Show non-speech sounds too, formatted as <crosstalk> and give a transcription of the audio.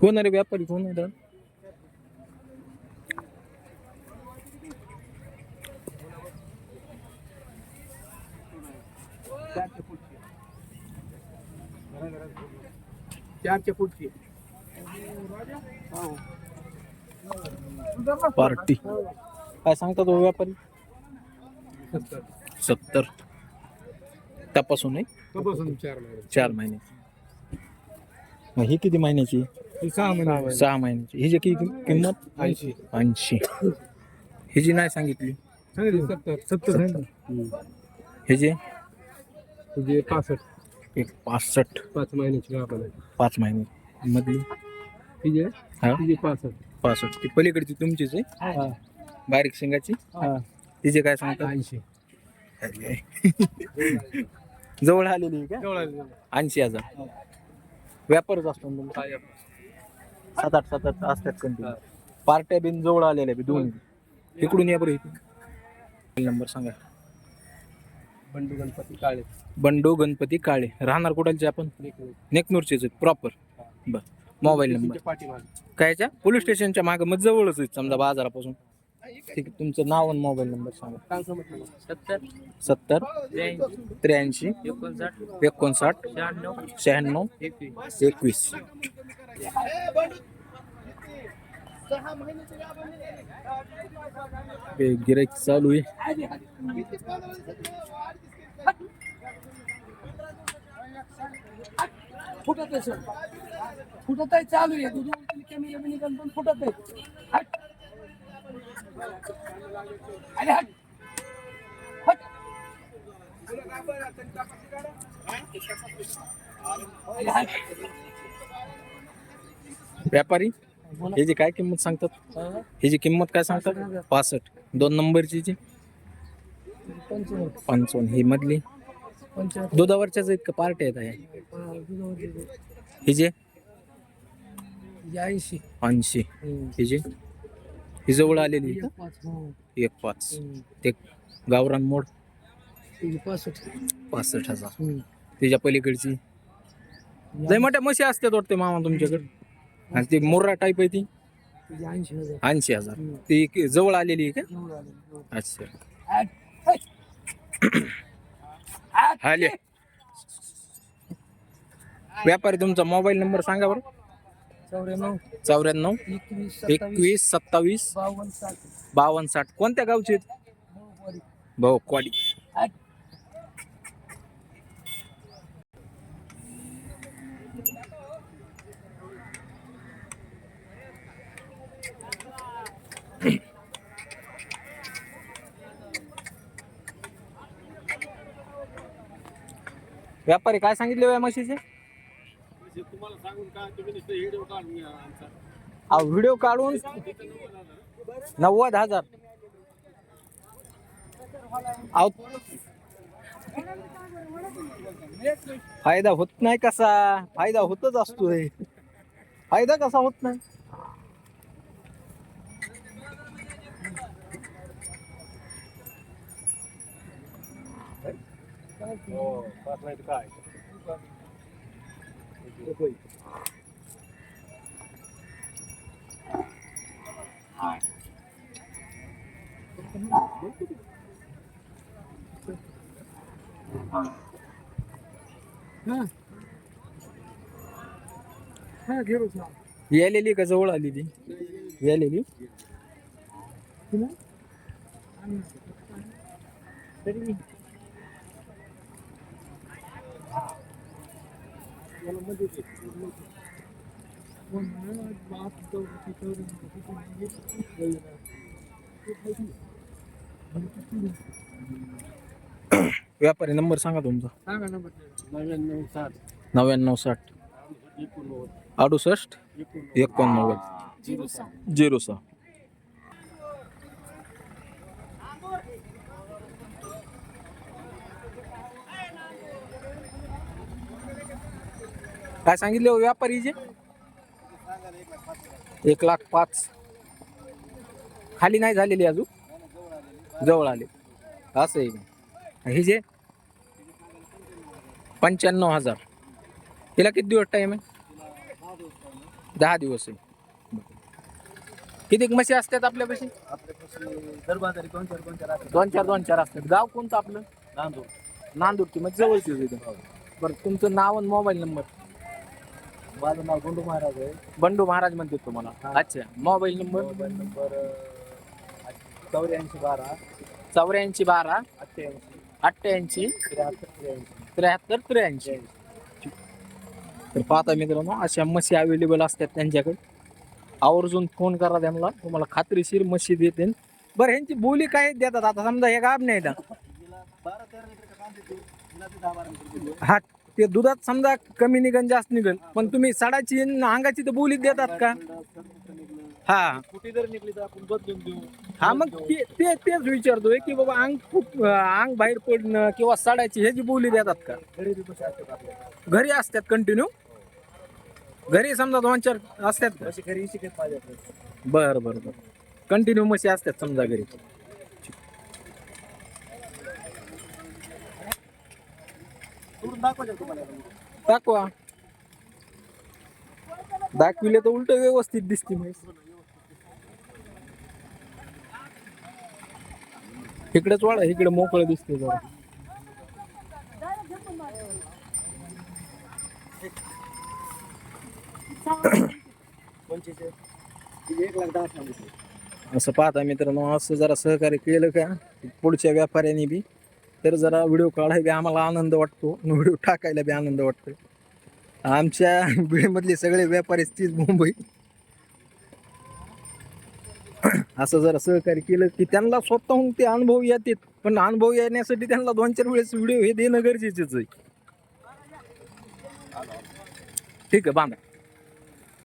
कोण अरे व्यापारी कोण आहे दादा? चारच्या पुढची. पार्टी. काय सांगता तो व्यापारी? सत्तर. तपासून तपासून चार महिने. चार महिन्याची मग ही किती महिन्याची? ही सहा महिने. सहा महिन्याची. हिची किती किंमत? ऐंशी. ऐंशी. हिची नाही सांगितली. सत्तर. सत्तर हिची तुझे पासष्ट. एक पासष्ट. पाच महिन्याची गाभण आहे पाच महिने. मधली? तिचे हा? तिचे पासष्ट. पासष्ट. ती पलीकडची तुमचीच आहे? हा. बारीक शिंगाची? हा. तिचे काय सांगता ऐंशी. <laughs> जवळ आलेली आहे का? ऐंशी हजार. व्यापारच असतो ना तुमचा? सात आठ सात आठ असतात कंटिन्यू पार्ट्या बिन जवळ आलेल्या बी दोन इकडून या बरं इकडून. नंबर सांगा. बंडू गणपती काळे. बंडो गणपती काळे. राहणार कुठालचे आपण? नेकनूरचेच प्रॉपर बर. मोबाईल नंबर कायच्या पोलीस स्टेशनच्या मागं मग जवळच आहे समजा बाजारापासून. ठीक आहे. तुमचं नाव आणि मोबाईल नंबर सांगा. सत्तर. सत्तर. त्र्याऐंशी. एकोणसाठ. एकोणसाठ. शहाण्णव. शहाण्णव. एकवीस. एकवीस. गिराईक चालू आहे. फुटत आहे सर फुटत आहे चालू आहे दुधा कॅमेरा निघाल पण फुटत आहे हट. अरे हट. हट. अरे हट. व्यापारी ह्याची काय किंमत सांगतात ह्याची किंमत काय सांगतात पासष्ट दोन नंबरची जी पंचावन्न. ही मधली. दुधावरच्याच आहेत का पार्टी आहेत आहे हा, दुधावरचे ते. ही जे ऐंशी ऐंशी हम्म. ही जे ही जवळ आलेली हा. एक पाच हम्म. ते गावरान मोड पासष्ट हजार. त्याच्या पलीकडची लय मोठ्या म्हशी असतात वाटते मामा तुमच्याकडे आणि ती मोर्रा टाईप आहे ती ऐंशी हजार ऐंशी हजार हम्म. ती जवळ आलेली आहे का. एवढं. अच्छा. हाले व्यापारी तुमचा मोबाईल नंबर सांगा बरं. चौऱ्याण्णव. चौऱ्याण्णव. एकवीस सत्तावीस बावन्न साठ. कोणत्या गावचे. भाऊ क्वाडी व्यापारी काय सांगितले या म्हशीचे? अहो व्हिडिओ काढून नव्वद हजार. अहो फायदा होत नाही कसा? फायदा होतच असतोय. फायदा कसा होत नाही? काय हा, घेऊ ना. यालेली का जवळ आलेली यालेली तरी व्यापारी नंबर सांगा तुमचा. सांगा नंबर नव्याण्णव साठ. नव्याण्णव साठ एकोणनव्वद अडुसष्ट. एकोणनव्वद. झिरो सहा झिरो सहा काय सांगितले हो व्यापारीचे एक लाख पाच. खाली नाही झालेली अजून? जवळ आले. असं आहे हे जे? पंच्याण्णव हजार. तिला किती दिवस टाईम आहे? दहा दिवस आहे. किती म्हशी असतात आपल्यापाशी? दोन चार दोन चार दोन चार असतात. गाव कोणतं आपलं? नांदूर. नांदूरची मग जवळची बरं तुमचं नाव आणि मोबाईल नंबर. माझं नाव गुंडू महाराज आहे. बंडू महाराज म्हणते तुम्हाला? अच्छा. Mobile number? मोबाईल नंबर चौऱ्याऐंशी बारा. चौऱ्याऐंशी बारा अठ्ठ्याऐंशी. अठ्ठ्याऐंशी त्र्याहत्तर त्र्याऐंशी. त्र्याहत्तर त्र्याऐंशी. तर पाहता मित्रांनो अशा म्हशी अवेलेबल असतात त्यांच्याकडे. आवर्जून फोन करा त्यांना. तुम्हाला खात्रीशीर म्हशी देतील बरं ह्यांची बोली काय देतात? आता समजा हे गाब नाही <laughs> देतो देतो. हा. ते दुधात समजा कमी निघन जास्त निघन पण तुम्ही सडाची अंगाची तर बोलीत देतात का? हा. कुठे जर निघली तर आपण बदलून देऊ. हा मग ते ते- तेच विचारतोय की बाबा अंग खूप अंग बाहेर पडणं किंवा सडाची ह्याची बोली देतात का? घरी असतात आपल्या. घरी असतात कंटिन्यू घरी समजा दोन चार असतात शिकत. बर बर बर. कंटिन्यू म्हशी असतात समजा घरी. दाखवा. दाखविले तर उलट व्यवस्थित दिसते म्हैस इकडेच वाढा इकडे मोकळं दिसते जरा. असं पाहता मित्रांनो असं जरा सहकार्य केलं का? पुढच्या व्यापाऱ्यांनी बी. तर जरा व्हिडिओ काढाय बी आम्हाला आनंद वाटतो व्हिडिओ टाकायला बी आनंद वाटतो आमच्या बीडमधले सगळे व्यापारी तीच मुंबई. असं जरा सहकार्य केलं की त्यांना स्वतःहून ते अनुभव येतात. पण अनुभव येण्यासाठी त्यांना दोन चार वेळेस व्हिडिओ हे देणं गरजेचंच आहे. ठीक आहे बांधा.